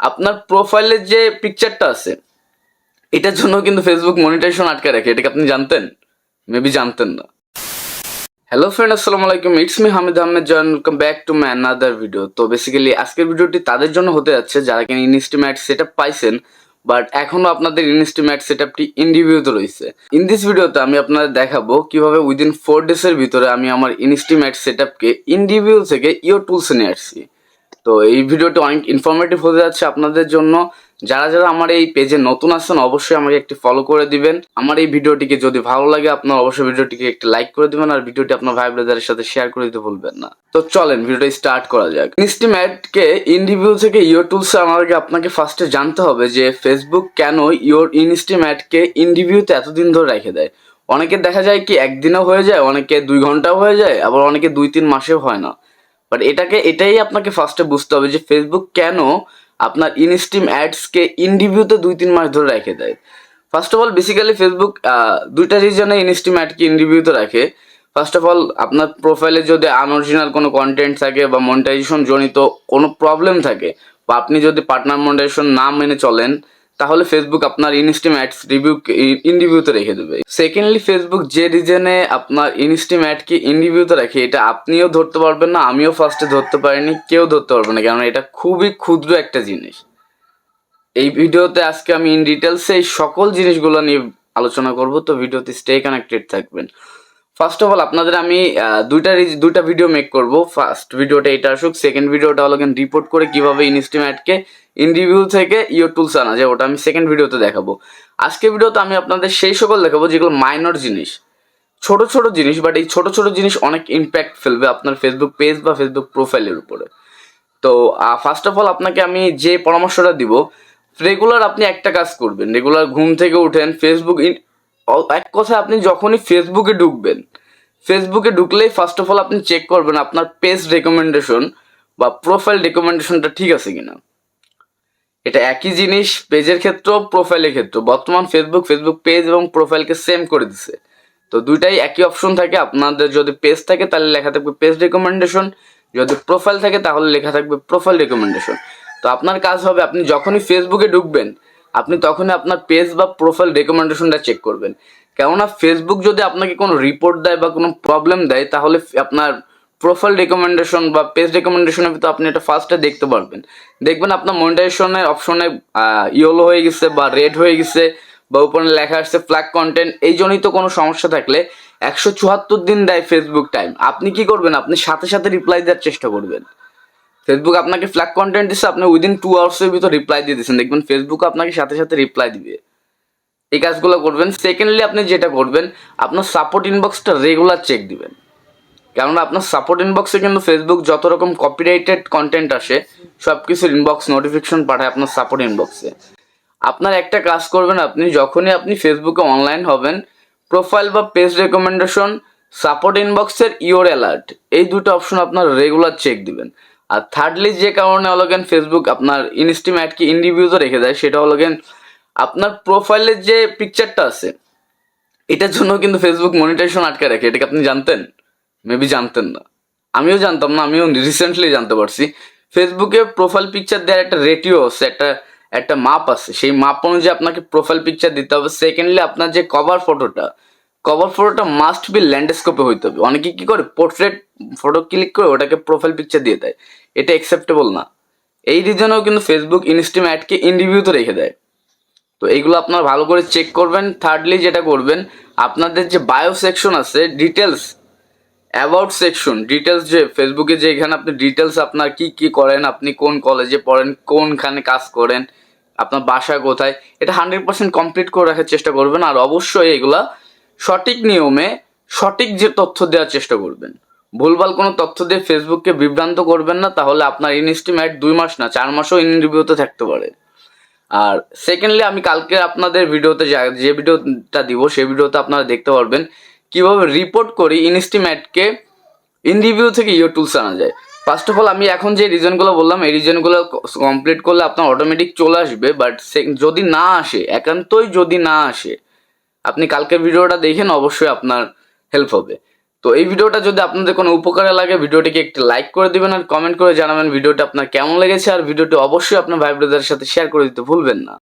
আপনার প্রোফাইলের যে পিকচারটা আছে, এটার জন্য কিন্তু ফেসবুক মনিটাইজেশন আটকে রাখে এটাকে আপনি জানতেন? মেবি জানতেন না। হ্যালো ফ্রেন্ড আসসালামু আলাইকুম। It's me Hamid Ahmed join welcome back to my another video তো বেসিক্যালি আজকের ভিডিওটি তাদের জন্য হতে যাচ্ছে, যারা কিনা ইনস্টিমেট সেট আপ পাইছেন বাট এখনও আপনাদের ইনস্টিমেট সেট আপটি ইন্ডিভিউতে রয়েছে। ইন দিস ভিডিওতে আমি আপনাদের দেখাবো কীভাবে উইদিন ফোর ডেজের ভিতরে আমি আমার ইনস্টিমেট সেট আপকে ইন্ডিভিউ থেকে ইও টুলসে নিয়ে আসছি। তো এই ভিডিওটি অনেক ইনফরমেটিভ হতে যাচ্ছে আপনাদের জন্য। যারা যারা আমার এই পেজে নতুন আছেন, অবশ্যই আমাকে একটি ফলো করে দিবেন। আমার এই ভিডিওটিকে যদি ভালো লাগে, আপনার অবশ্যই ভিডিওটিকে একটি লাইক করে দিবেন আর ভিডিওটি আপনার ভাই ব্রাদারের সাথে শেয়ার করে দিতে ভুলবেন না। তো চলেন, ভিডিওটা স্টার্ট করা যাক। ইনস্টিমেটকে ইন্ডিভিউ থেকে ইয়োর টুলস আমাকে আপনাকে ফার্স্টে জানতে হবে যে ফেসবুক কেন ইয়োর ইনস্টিমেটকে ইন্ডিভিউতে এতদিন ধরে রেখে দেয়। অনেকে দেখা যায় কি একদিনও হয়ে যায়, অনেকে দুই ঘন্টাও হয়ে যায়, আবার অনেকে দুই তিন মাসেও হয় না। বাট এটাকে, এটাই আপনাকে ফার্স্টে বুঝতে হবে যে ফেসবুক কেন আপনার ইনস্টিম অ্যাডসকে ইন্ডিভিউতে দুই, তিন মাস ধরে রেখে দেয়। First of all basically Facebook দুইটা রিজনে ইনস্টিম অ্যাডকে ইন্ডিভিউতে রাখে। ফার্স্ট অফ অল আপনার প্রোফাইলে যদি আনঅরিজিনাল কোনো কন্টেন্ট থাকে বা মনিটাইজেশন জনিত কোনো প্রবলেম থাকে, বা আপনি যদি পার্টনার মনিটাইজেশন না মেনে চলেন তাহলে ফেসবুক আপনার ইনস্টিম অ্যাডস রিভিউ ইন্ডিভিউতে রেখে দেবে। সেকেন্ডলি ফেসবুক যে রিজনে আপনার ইনস্টিম অ্যাডকে ইন্ডিভিউতে রাখে, এটা আপনিও ধরতে পারবেন না, আমিও ফার্স্টে ধরতে পারিনি, কেউ ধরতে পারবে না কারণ এটা খুবই ক্ষুদ্র একটা জিনিস। এই ভিডিওতে আজকে আমি ইন ডিটেলসে এই সকল জিনিসগুলো নিয়ে আলোচনা করব, তো ভিডিওতে স্টে কানেক্টেড থাকবেন। ফার্স্ট অফ অল আপনাদের আমি দুইটা দুইটা ভিডিও মেক করব। ফার্স্ট ভিডিওটা এটা আসুক সেকেন্ড ভিডিওটা হলো রিপোর্ট করে কীভাবে ইনস্টিমেটকে ইন্ডিভিউ থেকে ইয়োর টুলস আনা যায়, ওটা আমি সেকেন্ড ভিডিওতে দেখাবো। আজকে ভিডিওতে আমি আপনাদের সেই সকল দেখাবো যেগুলো মাইনর জিনিস। ছোট ছোট জিনিস বাট এই ছোট ছোট জিনিস অনেক ইম্প্যাক্ট ফেলবে আপনার ফেসবুক পেজ বা ফেসবুক প্রোফাইলের উপরে। তো ফার্স্ট অফ অল আপনাকে আমি যে পরামর্শটা দিব রেগুলার আপনি একটা কাজ করবেন। রেগুলার ঘুম থেকে উঠেন ফেসবুক এক কথায় আপনি যখনই ফেসবুকে ঢুকবেন ফেসবুকে ঢুকলেই ফার্স্ট অফ অল আপনি চেক করবেন আপনার পেজ রেকমেন্ডেশন বা প্রোফাইল রেকমেন্ডেশনটা ঠিক আছে কিনা। এটা একই জিনিস, পেজের ক্ষেত্রেও প্রোফাইলের ক্ষেত্রেও। বর্তমান ফেসবুক ফেসবুক পেজ এবং প্রোফাইলকে সেম করে দিছে। তো দুইটাই একই অপশন থাকে। আপনাদের যদি পেজ থাকে, তাহলে লেখা থাকবে পেজ রেকমেন্ডেশন যদি প্রোফাইল থাকে, তাহলে লেখা থাকবে প্রোফাইল রেকমেন্ডেশন তো আপনার কাজ হবে, আপনি যখনই ফেসবুকে ঢুকবেন আপনি তখনই আপনার পেজ বা প্রোফাইল রেকমেন্ডেশনটা চেক করবেন। কেননা ফেসবুক যদি আপনাকে কোনো রিপোর্ট দেয় বা কোনো প্রবলেম দেয়, তাহলে আপনার প্রোফাইল রেকমেন্ডেশন বা পেজ রেকমেন্ডেশনের ভিতরে আপনি এটা ফার্স্টে দেখতে পারবেন। দেখবেন আপনার মনিটাইজেশনের অপশনে ইয়েলো হয়ে গেছে বা রেড হয়ে গেছে বা উপরে লেখা আসছে ফ্ল্যাগ কন্টেন্ট এই জন্যই তো কোনো সমস্যা থাকলে একশো চুয়াত্তর দিন দেয় ফেসবুক টাইম আপনি কি করবেন? আপনি সাথে সাথে রিপ্লাই দেওয়ার চেষ্টা করবেন। ফেসবুক আপনাকে ফ্ল্যাগ কন্টেন্ট দিচ্ছে আপনি উইদিন টু আওয়ার্সের ভিতর রিপ্লাই দিয়ে দিচ্ছেন দেখবেন ফেসবুক আপনাকে সাথে সাথে রিপ্লাই দিবে। এই কাজগুলো করবেন। সেকেন্ডলি আপনি যেটা করবেন, আপনার সাপোর্ট ইনবক্সটা রেগুলার চেক দিবেন। কেননা আপনার সাপোর্ট ইনবক্সে কিন্তু ফেসবুক যত রকম কপিরাইটেড কন্টেন্ট আসে সব কিছুর ইনবক্স নোটিফিকেশন পাঠায় আপনার সাপোর্ট ইনবক্সে আপনার একটা কাজ করবেন আপনি, যখনই আপনি ফেসবুকে অনলাইন হবেন প্রোফাইল বা পেজ রেকমেন্ডেশন সাপোর্ট ইনবক্সের ইওর অ্যালার্ট এই দুটো অপশন আপনার রেগুলার চেক দিবেন। আর থার্ডলি যে কারণে হলো গেন ফেসবুক আপনার ইনস্টিমেটকে ইন্ডিভিউজও রেখে দেয়, সেটা হলো গেন আপনার প্রোফাইলের যে পিকচারটা আছে, এটার জন্য কিন্তু ফেসবুক মনিটাইজেশন আটকে রাখে। এটাকে আপনি জানতেন? মেবি জানতেন না। আমিও জানতাম না, আমিও রিসেন্টলি জানতে পারছি। ফেসবুকে প্রোফাইল পিকচার দেওয়ার একটা রেটিও আছে, একটা একটা মাপ আছে। সেই মাপ অনুযায়ী আপনাকে প্রোফাইল পিকচার দিতে হবে। সেকেন্ডলি আপনার যে কভার ফটোটা কভার ফটোটা মাস্ট বি ল্যান্ডস্কোপে হইতে হবে। অনেকে কি করে? পোর্ট্রেট ফটো ক্লিক করে ওটাকে প্রোফাইল পিকচার দিয়ে দেয়। এটা অ্যাকসেপ্টেবল না। এই রিজনেও কিন্তু ফেসবুক ইনস্টিম অ্যাডকে ইন্ডিভিউতে রেখে দেয়। তো এইগুলো আপনার ভালো করে চেক করবেন। থার্ডলি যেটা করবেন, আপনাদের যে বায়ো সেকশন আছে ডিটেলস অ্যাবাউট সেকশন ডিটেলস যে ফেসবুকে যে এখানে আপনি ডিটেলস আপনার কি কি করেন, আপনি কোন কলেজে পড়েন, কোনখানে কাজ করেন, আপনার বাসা কোথায়, এটা হান্ড্রেড পার্সেন্ট কমপ্লিট করে রাখার চেষ্টা করবেন। আর অবশ্যই এগুলা সঠিক নিয়মে সঠিক যে তথ্য দেওয়ার চেষ্টা করবেন। ভুলভাল কোনো তথ্য দিয়ে ফেসবুককে বিভ্রান্ত করবেন না, তাহলে আপনার ইনস্টিমেট দুই মাস না, চার মাসও ইন রিভিউতে থাকতে পারে। আর সেকেন্ডলি আমি কালকে আপনাদের ভিডিওতে যা- ভিডিওটা দিব, সেই ভিডিওতে আপনারা দেখতে পারবেন কীভাবে রিপোর্ট করি ইনস্টিমেটকে ইনরিভিউ থেকে ইও টুলস আনা যায়। ফার্স্ট অফ অল আমি এখন যে রিজনগুলো বললাম, এই রিজনগুলো কমপ্লিট করলে আপনার অটোমেটিক চলে আসবে বাট যদি না আসে, একান্তই যদি না আসে আপনি কালকের ভিডিওটা দেখেন, অবশ্যই আপনার হেল্প হবে। তো এই ভিডিওটা যদি আপনাদের কোনো উপকারে লাগে, ভিডিওটিকে একটি লাইক করে দিবেন আর কমেন্ট করে জানাবেন ভিডিওটা আপনার কেমন লেগেছে। আর ভিডিওটি অবশ্যই আপনার ভাই ব্রাদারের সাথে শেয়ার করে দিতে ভুলবেন না।